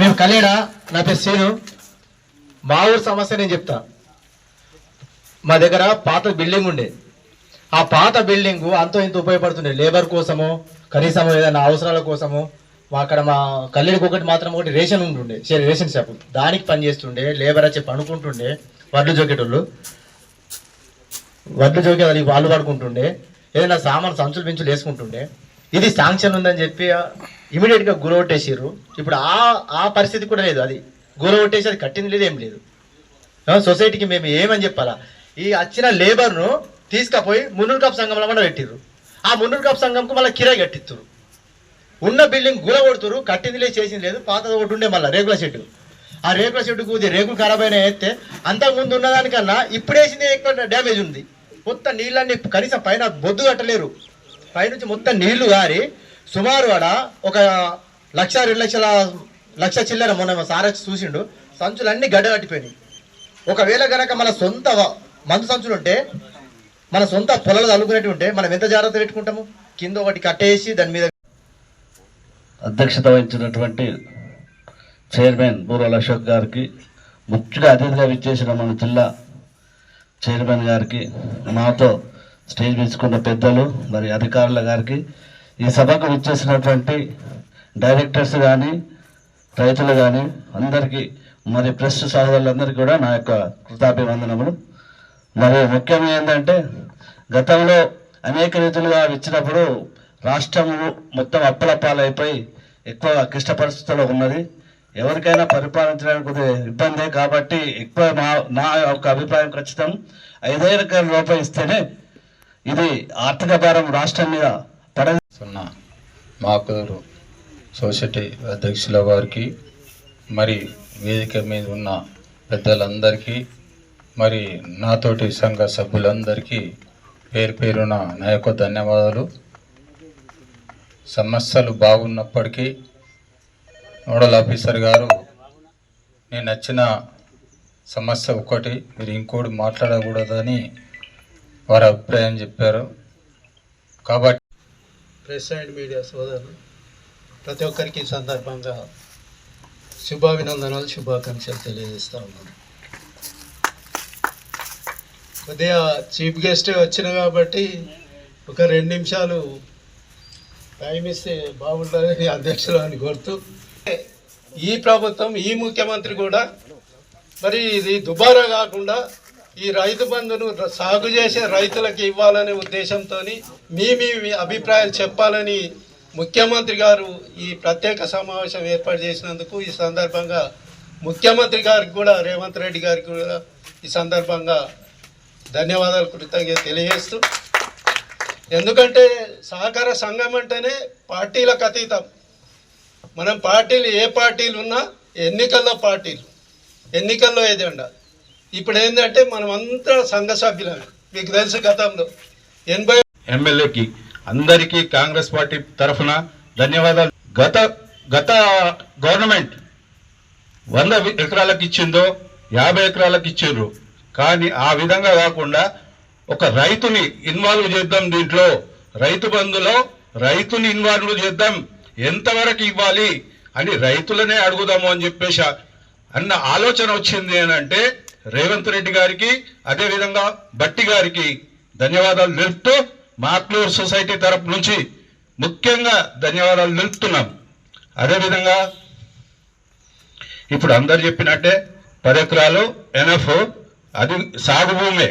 మేము కలేడా? నా పేరు శ్రీను మా ఊరు సమస్య నేను చెప్తా. మా దగ్గర పాత బిల్డింగ్ ఉండే. ఆ పాత బిల్డింగ్ అంతో ఇంత ఉపయోగపడుతుండే. లేబర్ కోసము కనీసం ఏదైనా అవసరాల కోసము మా అక్కడ మా కల్లెడికి ఒకటి మాత్రం ఒకటి రేషన్ ఉంటుండే. సరే రేషన్ షాప్. దానికి పని చేస్తుండే లేబర్ వచ్చి పనుకుంటుండే వడ్లు జోకేటోళ్ళు. వడ్లు జోకే వాళ్ళకి వాళ్ళు పడుకుంటుండే ఏదైనా సామాన్ సంచులు పెంచులు వేసుకుంటుండే. ఇది శాంక్షన్ ఉందని చెప్పి ఇమీడియట్గా గుర కొట్టేసారు ఇప్పుడు ఆ ఆ పరిస్థితి కూడా లేదు. అది గురవట్టేసి అది కట్టింది లేదు ఏం లేదు. సొసైటీకి మేము ఏమని చెప్పాలా? ఈ వచ్చిన లేబర్ను తీసుకపోయి మున్నూరు కప్ సంఘంలో కూడా పెట్టిర్రు. ఆ మున్నూరు కప్ సంఘంకు మళ్ళీ కిరాయి కట్టిస్తారు ఉన్న బిల్డింగ్ గుల కొడుతురు కట్టింది లేదు చేసింది లేదు పాతది ఒకటి ఉండే మళ్ళీ రేకుల షెడ్ ఆ రేకుల షెడ్డుకు రేకులు ఖరాబ్ అయినా వేస్తే అంతకుముందు ఉన్నదానికన్నా ఇప్పుడు వేసింది ఎక్కువ డ్యామేజ్ ఉంది. మొత్తం నీళ్ళన్నీ కనీసం పైన బొద్దు కట్టలేరు. పైనుంచి మొత్తం నీళ్ళు గారి సుమారు ఆడ ఒక లక్ష రెండు లక్షల లక్ష చిల్లర మొన్న సార్ చూసిండు. సంచులన్నీ గడ్డ కట్టిపోయినాయి ఒకవేళ గనక మన సొంత మందు సంచులు ఉంటే మన సొంత పొలాలు అల్లుకునేట్టు ఉంటే మనం ఎంత జాగ్రత్త పెట్టుకుంటాము? కింద ఒకటి కట్టేసి దాని మీద అధ్యక్షత వహించినటువంటి చైర్మన్ బూరల అశోక్ గారికి ముఖ్యంగా అతిథిగా విచ్చేసిన మన జిల్లా చైర్మన్ గారికి మాతో స్టేజ్ పెంచుకున్న పెద్దలు మరి అధికారుల గారికి ఈ సభకు విచ్చేసినటువంటి డైరెక్టర్స్ కానీ రైతులు కానీ అందరికీ మరి ప్రెస్ సహోదరులందరికీ కూడా నా యొక్క కృతాభివందనములు. మరి ముఖ్యం ఏంటంటే గతంలో అనేక రీతులుగా ఇచ్చినప్పుడు రాష్ట్రము మొత్తం అప్పలపాలైపోయి ఎక్కువ క్లిష్ట పరిస్థితుల్లో ఉన్నది. ఎవరికైనా పరిపాలించడానికి కొద్దిగా ఇబ్బందే కాబట్టి ఎక్కువ నా నా యొక్క అభిప్రాయం ఖచ్చితం. ఐదైదు రూపాయలు ఇస్తేనే ఇది ఆర్థిక భారం రాష్ట్రం మీద సున్నా మాకూరు సొసైటీ అధ్యక్షుల వారికి మరి వేదిక మీద ఉన్న పెద్దలందరికీ మరి నాతోటి సంఘ సభ్యులందరికీ పేరు పేరున నా యొక్క ధన్యవాదాలు. సమస్యలు బాగున్నప్పటికీ నోడల్ ఆఫీసర్ గారు నేను నచ్చిన సమస్య ఒకటి మీరు ఇంకోటి మాట్లాడకూడదని వారి అభిప్రాయం చెప్పారు. కాబట్టి ప్రెస్ అండ్ మీడియా సోదరులు ప్రతి ఒక్కరికి ఈ సందర్భంగా శుభాభినందనాలు శుభాకాంక్షలు తెలియజేస్తా ఉన్నాను. కొద్దిగా చీఫ్ గెస్ట్ వచ్చిన కాబట్టి ఒక రెండు నిమిషాలు టైం ఇస్తే బాగుంటుందని అధ్యక్షులు అని కోరుతూ ఈ ప్రభుత్వం ఈ ముఖ్యమంత్రి కూడా మరి ఇది దుబారా కాకుండా ఈ రైతు బంధును సాగు చేసే రైతులకు ఇవ్వాలనే ఉద్దేశంతో మీ మీ అభిప్రాయాలు చెప్పాలని ముఖ్యమంత్రి గారు ఈ ప్రత్యేక సమావేశం ఏర్పాటు చేసినందుకు ఈ సందర్భంగా ముఖ్యమంత్రి గారికి కూడా రేవంత్ రెడ్డి గారికి కూడా ఈ సందర్భంగా ధన్యవాదాలు కృతజ్ఞత తెలియజేస్తూ ఎందుకంటే సహకార సంఘం అంటేనే పార్టీలకు అతీతం. మనం పార్టీలు ఏ పార్టీలు ఉన్నా ఎన్నికల్లో పార్టీలు ఎన్నికల్లో ఎజెండా ఇప్పుడు ఏంటంటే మనం అంతా సంఘ సభ్యులం. మీకు తెలుసు గతంలో. ఎనభై ఎమ్మెల్యేకి అందరికీ కాంగ్రెస్ పార్టీ తరఫున ధన్యవాదాలు. గత గత గవర్నమెంట్ వంద ఎకరాలకు ఇచ్చిందో యాభై ఎకరాలకు ఇచ్చిండ్రు. కానీ ఆ విధంగా కాకుండా ఒక రైతుని ఇన్వాల్వ్ చేద్దాం దీంట్లో. రైతు బంధులో రైతుని ఇన్వాల్వ్ చేద్దాం. ఎంతవరకు ఇవ్వాలి అని రైతులనే అడుగుదాము అని చెప్పేసి అన్న ఆలోచన వచ్చింది అని అంటే రేవంత్ రెడ్డి గారికి అదే విధంగా బట్టి గారికి ధన్యవాదాలు తెలుపుతూ మాక్లూర్ సొసైటీ తరపు నుంచి ముఖ్యంగా ధన్యవాదాలు తెలుపుతున్నాం. అదేవిధంగా ఇప్పుడు అందరు చెప్పినట్టే పది ఎకరాలు ఎనఫ్ అది సాగు భూమే.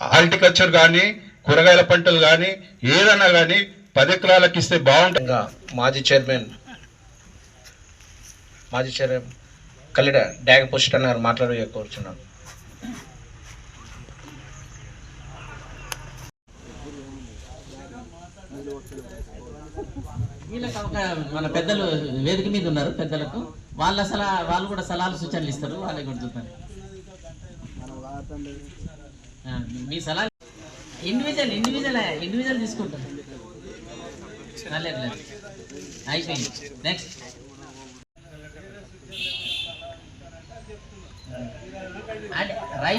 హార్టికల్చర్ కానీ కూరగాయల పంటలు కానీ ఏదన్నా కానీ పది ఎకరాలకు ఇస్తే బాగుంటుంది. మాజీ చైర్మన్ మాజీ చైర్మన్ కల్లెడ డాగ పుష్టన్ గారు మాట్లాడే కోరుచున్నాను. వీళ్ళకి ఒక మన పెద్దలు వేదిక మీద ఉన్నారు పెద్దలకు. వాళ్ళ సలహా వాళ్ళు కూడా సలహాలు సూచనలు ఇస్తారు వాళ్ళకి కూడా మీ సలహా ఇండివిజువల్ ఇండివిజువల్ ఇండివిజువల్ తీసుకుంటారు. అయిపోయింది. నెక్స్ట్ అంటే రైట్